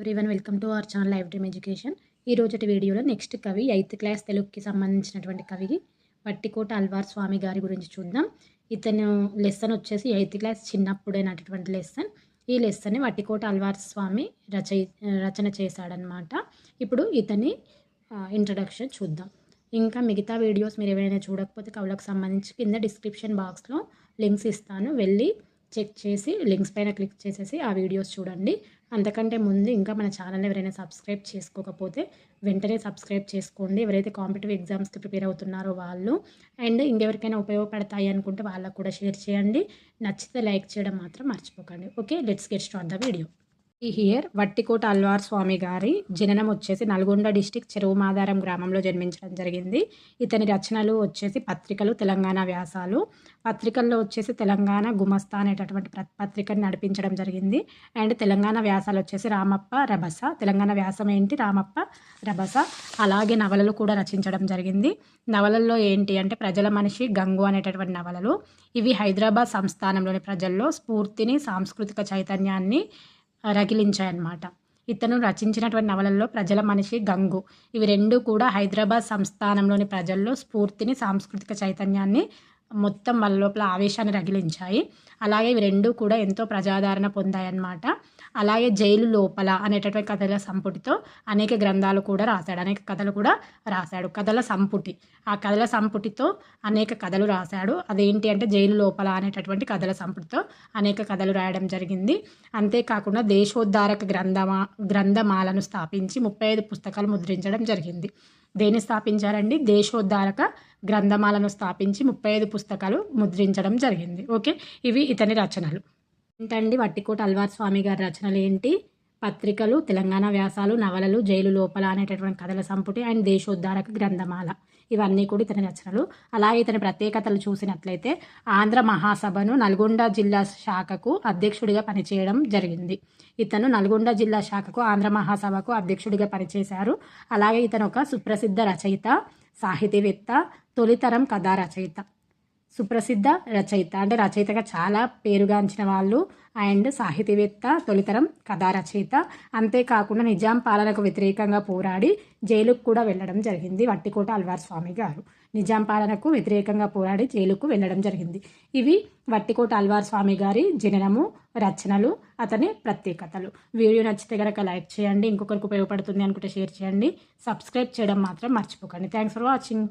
Everyone welcome to our channel live dream education ఈ రోజటి వీడియోలో నెక్స్ట్ కవి ఎయిత్ క్లాస్ తెలుగుకి సంబంధించినటువంటి కవి పట్టికోట అల్వార్ స్వామి గారి గురించి చూద్దాం. ఇతను లెసన్ వచ్చేసి ఎయిత్ క్లాస్ చిన్నప్పుడైనటువంటి లెసన్ ఈ లెసన్ని వట్టికోట అల్వార్ స్వామి రచయి రచన చేశాడనమాట ఇప్పుడు ఇతని ఇంట్రడక్షన్ చూద్దాం. ఇంకా మిగతా వీడియోస్ మీరు ఏమైనా చూడకపోతే కవులకు సంబంధించి కింద డిస్క్రిప్షన్ బాక్స్లో లింక్స్ ఇస్తాను. వెళ్ళి చెక్ చేసి లింక్స్ పైన క్లిక్ చేసేసి ఆ వీడియోస్ చూడండి. అంతకంటే ముందు ఇంకా మన ఛానల్ ఎవరైనా సబ్స్క్రైబ్ చేసుకోకపోతే వెంటనే సబ్స్క్రైబ్ చేసుకోండి. ఎవరైతే కాంపిటేటివ్ ఎగ్జామ్స్కి ప్రిపేర్ అవుతున్నారో వాళ్ళు అండ్ ఇంకెవరికైనా ఉపయోగపడతాయి అనుకుంటే వాళ్ళకు కూడా షేర్ చేయండి. నచ్చితే లైక్ చేయడం మాత్రం మర్చిపోకండి. Okay let's get start the video. ఈ హియర్ వట్టికోట అల్వార్ స్వామి గారి జననం వచ్చేసి నల్గొండ డిస్టిక్ చెరువు మాధారం గ్రామంలో జన్మించడం జరిగింది. ఇతని రచనలు వచ్చేసి పత్రికలు తెలంగాణ వ్యాసాలు. పత్రికల్లో వచ్చేసి తెలంగాణ గుమస్తా అనేటటువంటి పత్రికను నడిపించడం జరిగింది. అండ్ తెలంగాణ వ్యాసాలు వచ్చేసి రామప్ప రభస. తెలంగాణ వ్యాసం ఏంటి? రామప్ప రభస. అలాగే నవలలు కూడా రచించడం జరిగింది. నవలల్లో ఏంటి అంటే ప్రజల మనిషి గంగు అనేటటువంటి నవలలు. ఇవి హైదరాబాద్ సంస్థానంలోని ప్రజల్లో స్ఫూర్తిని సాంస్కృతిక చైతన్యాన్ని రగిలించాయన్నమాట. ఇతను రచించినటువంటి నవలల్లో ప్రజల మనిషి గంగు. ఇవి రెండు కూడా హైదరాబాద్ సంస్థానంలోని ప్రజల్లో స్ఫూర్తిని సాంస్కృతిక చైతన్యాన్ని మొత్తం వాళ్ళ లోపల ఆవేశాన్ని రగిలించాయి. అలాగే ఇవి రెండు కూడా ఎంతో ప్రజాదరణ పొందాయన్నమాట. అలాగే జైలు లోపల అనేటటువంటి కథల సంపుటితో అనేక గ్రంథాలు కూడా రాశాడు. అనేక కథలు కూడా రాశాడు. కథల సంపుటి. ఆ కథల సంపుటితో అనేక కథలు రాశాడు. అదేంటి అంటే జైలు లోపల అనేటటువంటి కథల సంపుటితో అనేక కథలు రాయడం జరిగింది. అంతేకాకుండా దేశోద్ధారక గ్రంథమా గ్రంథమాలను స్థాపించి ముప్పై ఐదు పుస్తకాలు ముద్రించడం జరిగింది. దేన్ని స్థాపించారండి? దేశోద్ధారక గ్రంథమాలను స్థాపించి ముప్పై ఐదు పుస్తకాలు ముద్రించడం జరిగింది. ఓకే? ఇవి ఇతని రచనలు. ఏంటండి? వట్టికోట అల్వార్ స్వామి గారి రచనలు ఏంటి? పత్రికలు తెలంగాణ వ్యాసాలు నవలలు జైలు లోపల అనేటటువంటి కథల సంపుటి అండ్ దేశోద్ధారక గ్రంథమాల. ఇవన్నీ కూడా ఇతని రచనలు. అలాగే ఇతని ప్రత్యేకతలు చూసినట్లయితే ఆంధ్ర మహాసభను నల్గొండ జిల్లా శాఖకు అధ్యక్షుడిగా పనిచేయడం జరిగింది. ఇతను నల్గొండ జిల్లా శాఖకు ఆంధ్ర మహాసభకు అధ్యక్షుడిగా పనిచేశారు. అలాగే ఇతను ఒక సుప్రసిద్ధ రచయిత సాహితీవేత్త తొలితరం కథా రచయిత సుప్రసిద్ధ రచయిత. అంటే రచయితగా చాలా పేరుగాంచిన వాళ్ళు. అండ్ సాహితీవేత్త తొలితరం కథా రచయిత. అంతేకాకుండా నిజాం పాలనకు వ్యతిరేకంగా పోరాడి జైలుకు కూడా వెళ్ళడం జరిగింది వట్టికోట అల్వార్ స్వామి గారు. నిజాం పాలనకు వ్యతిరేకంగా పోరాడి జైలుకు వెళ్ళడం జరిగింది. ఇవి వట్టికోట అల్వార్ స్వామి గారి జననము రచనలు అతని ప్రత్యేకతలు. వీడియో నచ్చితే కనుక లైక్ చేయండి. ఇంకొకరికి ఉపయోగపడుతుంది అనుకుంటే షేర్ చేయండి. సబ్స్క్రైబ్ చేయడం మాత్రం మర్చిపోకండి. Thanks for watching.